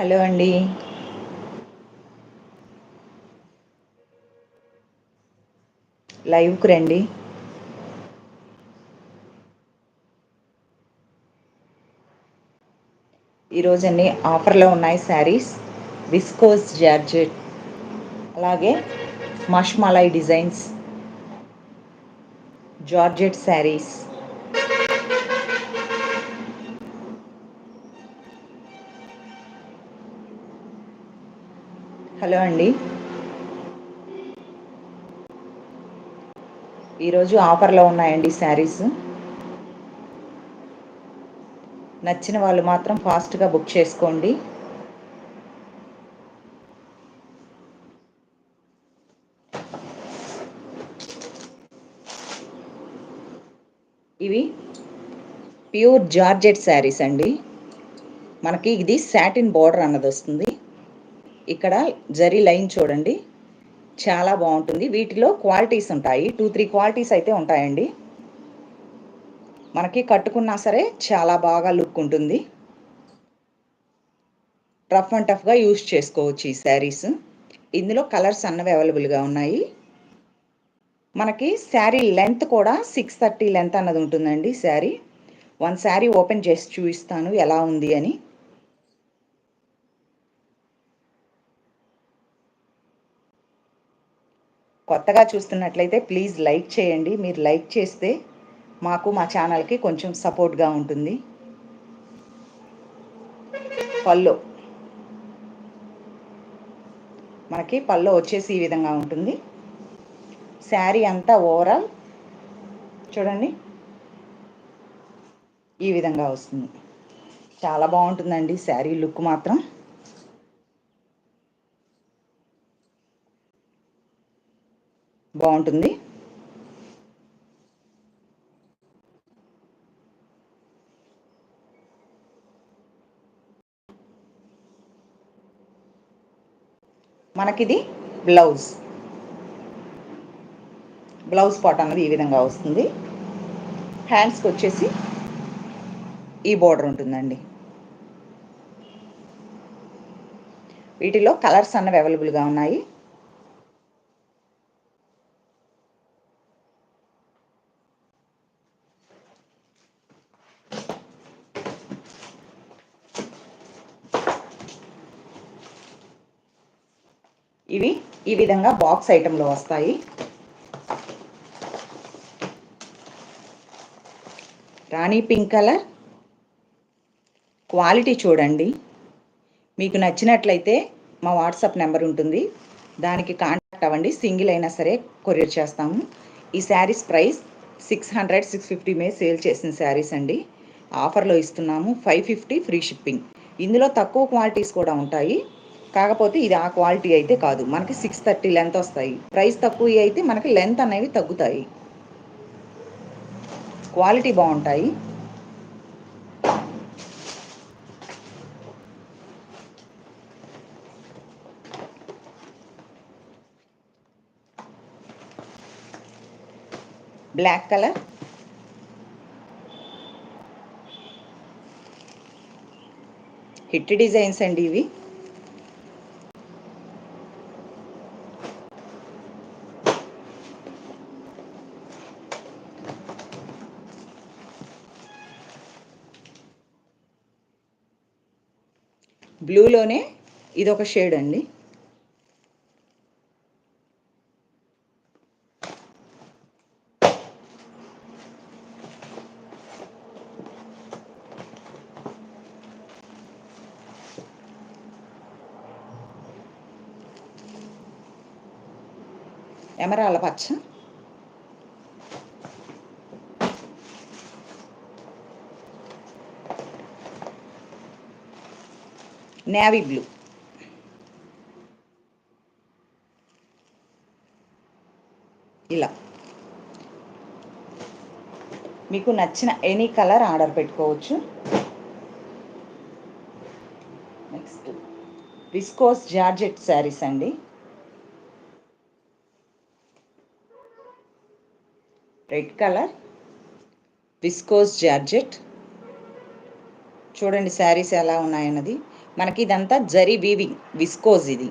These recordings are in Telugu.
హలో అండి. లైవ్కి రండి. ఈరోజు అన్ని ఆఫర్లో ఉన్నాయి శారీస్. Viscose georgette. అలాగే మష్మలై డిజైన్స్. జార్జెట్ శారీస్. హలో అండి. ఈరోజు ఆఫర్లో ఉన్నాయండి శారీస్. నచ్చిన వాళ్ళు మాత్రం ఫాస్ట్గా బుక్ చేసుకోండి. ఇవి ప్యూర్ జార్జెట్ శారీస్ అండి. మనకి ఇది శాటిన్ బార్డర్ అన్నది వస్తుంది ఇక్కడ జరీ లైన్ చూడండి. చాలా బాగుంటుంది. వీటిలో క్వాలిటీస్ ఉంటాయి. టూ త్రీ క్వాలిటీస్ అయితే ఉంటాయండి. మనకి కట్టుకున్నా సరే చాలా బాగా లుక్ ఉంటుంది. రఫ్ అండ్ టఫ్గా యూస్ చేసుకోవచ్చు ఈ శారీస్. ఇందులో కలర్స్ అన్నవి అవైలబుల్గా ఉన్నాయి. మనకి శారీ లెంత్ కూడా సిక్స్ థర్టీ లెంత్ అన్నది ఉంటుందండి శారీ. వన్ శారీ ఓపెన్ చేసి చూపిస్తాను ఎలా ఉంది అని. కొత్తగా చూస్తున్నట్లయితే ప్లీజ్ లైక్ చేయండి. మీరు లైక్ చేస్తే మాకు మా ఛానల్కి కొంచెం సపోర్ట్గా ఉంటుంది. పళ్ళు మనకి పళ్ళు వచ్చేసి ఈ విధంగా ఉంటుంది. శారీ అంతా ఓవరాల్. చూడండి. ఈ విధంగా వస్తుంది. చాలా బాగుంటుందండి శారీ లుక్ మాత్రం. బాగుంటుంది. మనకిది బ్లౌజ్. బ్లౌజ్ పాట్ అన్నది ఈ విధంగా వస్తుంది. హ్యాండ్స్కి వచ్చేసి ఈ బోర్డర్ ఉంటుందండి. వీటిలో కలర్స్ అన్నవి అవైలబుల్గా ఉన్నాయి ఇవి ఈ విధంగా బాక్స్ ఐటెంలో వస్తాయి. రాణి పింక్ కలర్. క్వాలిటీ చూడండి. మీకు నచ్చినట్లయితే మా వాట్సాప్ నెంబర్ ఉంటుంది. దానికి కాంటాక్ట్ అవ్వండి. సింగిల్ అయినా సరే కొరియర్ చేస్తాము. ఈ saris price six hundred six fifty మే సేల్ చేసిన శారీస్ అండి. ఆఫర్లో ఇస్తున్నాము. Five fifty free shipping. ఇందులో తక్కువ క్వాలిటీస్ కూడా ఉంటాయి. కాకపోతే ఇది ఆ క్వాలిటీ అయితే కాదు. మనకి సిక్స్ థర్టీ లెంత్ వస్తాయి. ప్రైస్ తక్కువ అయితే మనకి లెంత్ అనేవి తగ్గుతాయి. క్వాలిటీ బాగుంటాయి. బ్లాక్ కలర్ హిట్ డిజైన్స్ అండి ఇవి. బ్లూలోనే ఇదొక షేడ్ అండి. ఎమరాల పచ్చ. Navy blue. ఇలా. మీకు నచ్చిన ఎనీ కలర్ ఆర్డర్ పెట్టుకోవచ్చు. నెక్స్ట్ విస్కోస్ జార్జెట్ శారీస్ అండి. Red colour viscose georgette. చూడండి శారీస్ ఎలా ఉన్నాయన్నది. మనకి ఇదంతా జరీ వీవింగ్ విస్కోజ్ ఇది.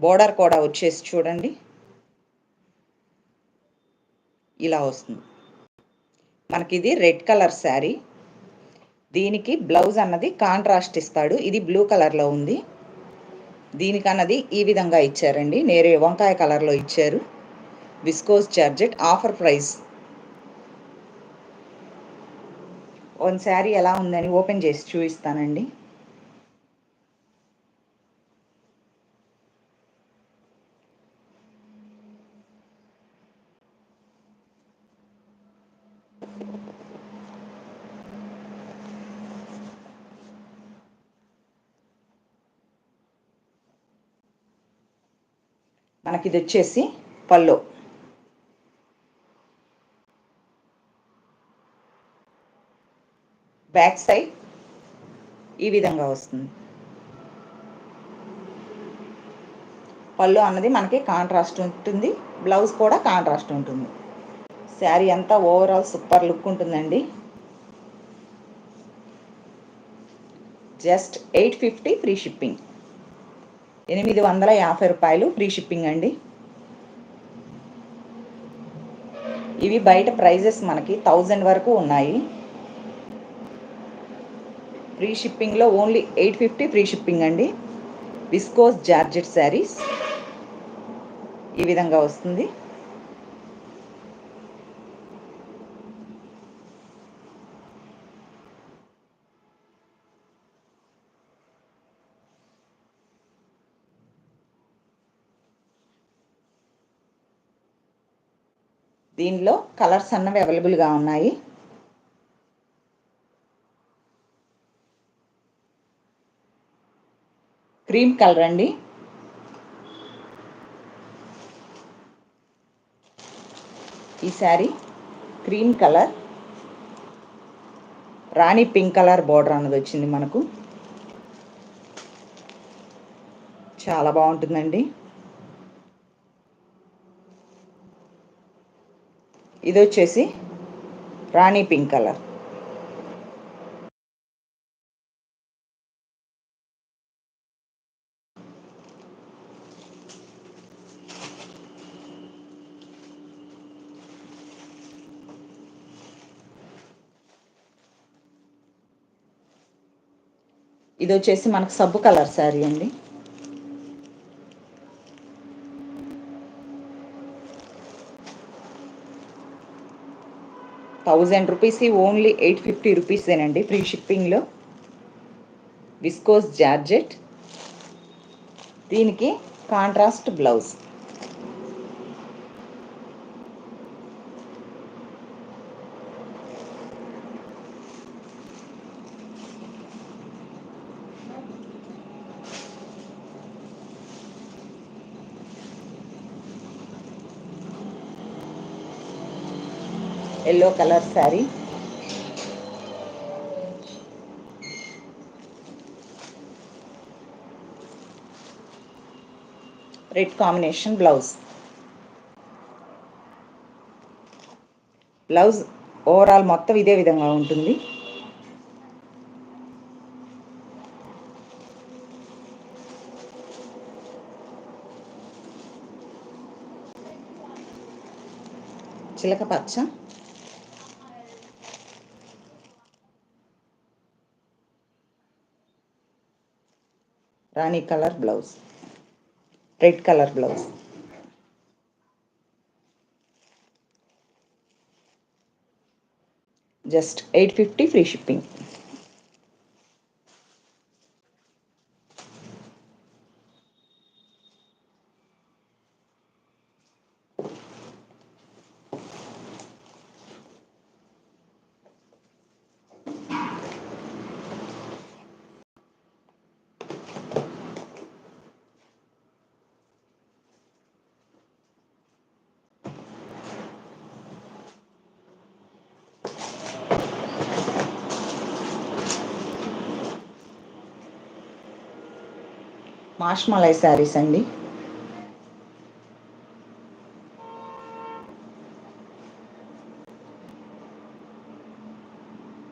బోర్డర్ కూడా వచ్చేసి చూడండి. ఇలా వస్తుంది. మనకి ఇది రెడ్ కలర్ శారీ. దీనికి బ్లౌజ్ అన్నది కాంట్రాస్ట్ ఇస్తాడు. ఇది బ్లూ కలర్లో ఉంది. దీనికి అన్నది ఈ విధంగా ఇచ్చారండి. నేరే వంకాయ కలర్లో ఇచ్చారు. Viscose georgette offer price. One sari ఎలా ఉందని ఓపెన్ చేసి చూపిస్తానండి. మనకి ఇది వచ్చేసి పల్లో బ్యాక్ సైడ్ ఈ విధంగా వస్తుంది. పళ్ళు అన్నది మనకి కాంట్రాస్ట్ ఉంటుంది బ్లౌజ్ కూడా కాంట్రాస్ట్ ఉంటుంది. శారీ అంతా ఓవరాల్ సూపర్ లుక్ ఉంటుందండి. Just eight fifty free shipping. ఎనిమిది వందల యాభై రూపాయలు ఫ్రీ షిప్పింగ్ అండి. ఇవి బయట ప్రైజెస్ మనకి థౌజండ్ వరకు ఉన్నాయి. ఫ్రీ షిప్పింగ్లో only eight fifty free shipping అండి. విస్కోస్ జార్జెట్ శారీస్ ఈ విధంగా వస్తుంది. దీనిలో కలర్స్ అన్నవి అవైలబుల్గా ఉన్నాయి. క్రీమ్ కలర్ అండి. ఈ sari cream colour. Rani pink colour border అన్నది వచ్చింది మనకు. చాలా బాగుంటుందండి. ఇది వచ్చేసి రాణి పింక్ కలర్. ఇది వచ్చేసి మనకు సబ్బు కలర్ శారీ అండి. Thousand rupees only eight fifty రూపీసేనండి free షిప్పింగ్లో. Viscose georgette. దీనికి contrast blouse. Yellow colour sari. Red combination blouse. Blouse overall మొత్తం ఇదే విధంగా ఉంటుంది. చిలక పచ్చ. Rani colour blouse red colour blouse just eight fifty free మాష్మలై saris అండి.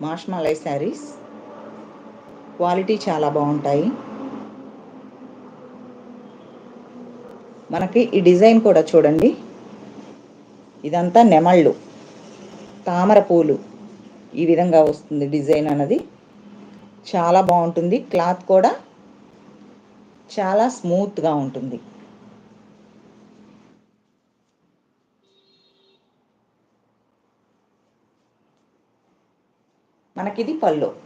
మాష్మలై శారీస్. క్వాలిటీ చాలా బాగుంటాయి. మనకి ఈ డిజైన్ కూడా చూడండి. ఇదంతా నెమళ్ళు. తామర పూలు. ఈ విధంగా వస్తుంది డిజైన్ అన్నది. చాలా బాగుంటుంది. క్లాత్ కూడా చాలా స్మూత్గా ఉంటుంది. మనకిది పళ్ళు.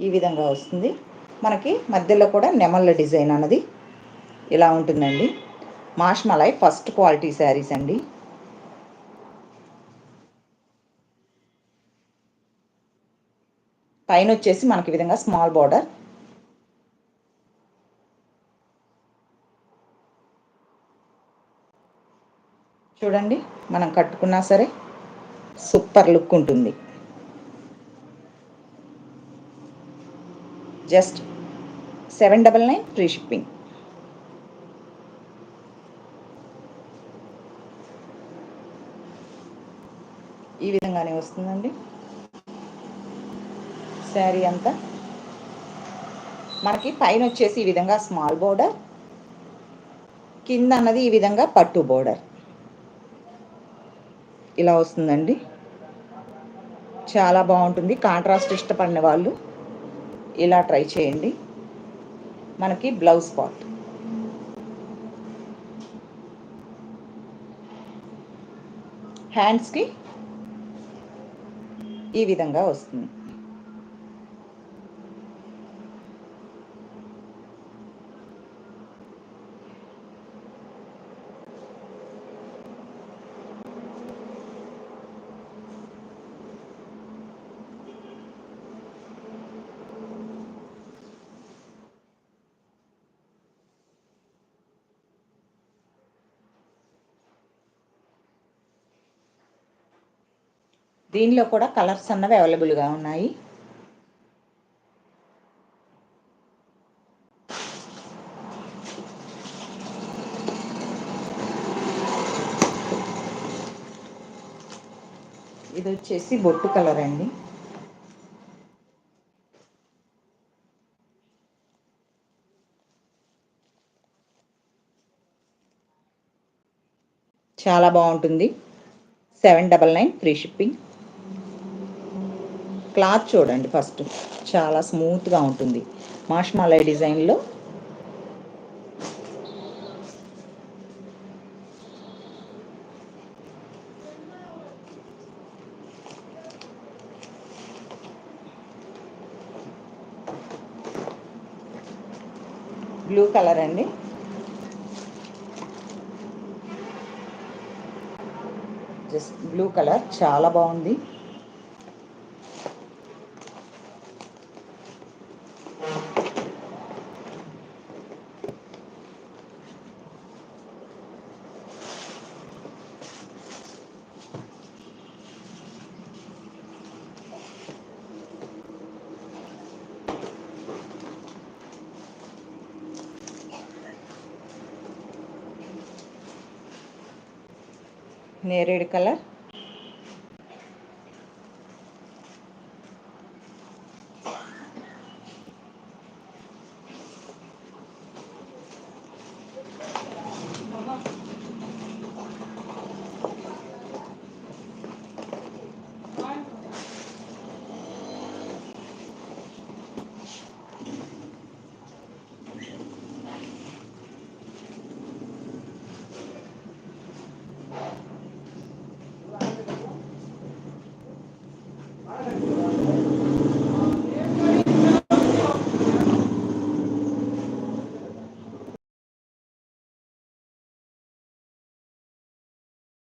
ఈ విధంగా వస్తుంది. మనకి మధ్యలో కూడా నెమళ్ళ డిజైన్ అన్నది ఇలా ఉంటుందండి. మాష్ మలై ఫస్ట్ క్వాలిటీ శారీస్ అండి. పైన వచ్చేసి మనకి విధంగా స్మాల్ బార్డర్. చూడండి మనం కట్టుకున్నా సరే సూపర్ లుక్ ఉంటుంది. Just seven double nine free shipping. ఈ విధంగానే వస్తుందండి. శారీ అంతా. మనకి పైన వచ్చేసి ఈ విధంగా స్మాల్ బోర్డర్ కింద అన్నది ఈ విధంగా పట్టు బోర్డర్ ఇలా వస్తుందండి. చాలా బాగుంటుంది. కాంట్రాస్ట్ ఇష్టపడిన వాళ్ళు ఇలా ట్రై చేయండి. మనకి బ్లౌజ్ పార్ట్ హ్యాండ్స్కి ఈ విధంగా వస్తుంది. దీనిలో కూడా కలర్స్ అన్నవి అవైలబుల్గా ఉన్నాయి. ఇది వచ్చేసి బొట్టు కలర్ అండి. చాలా బాగుంటుంది. Seven double nine free shipping. Cloth చూడండి ఫస్ట్. చాలా స్మూత్గా ఉంటుంది. మాష్మాలై డిజైన్లో. బ్లూ కలర్ అండి. Just blue colour. చాలా బాగుంది. నేరేడు కలర్.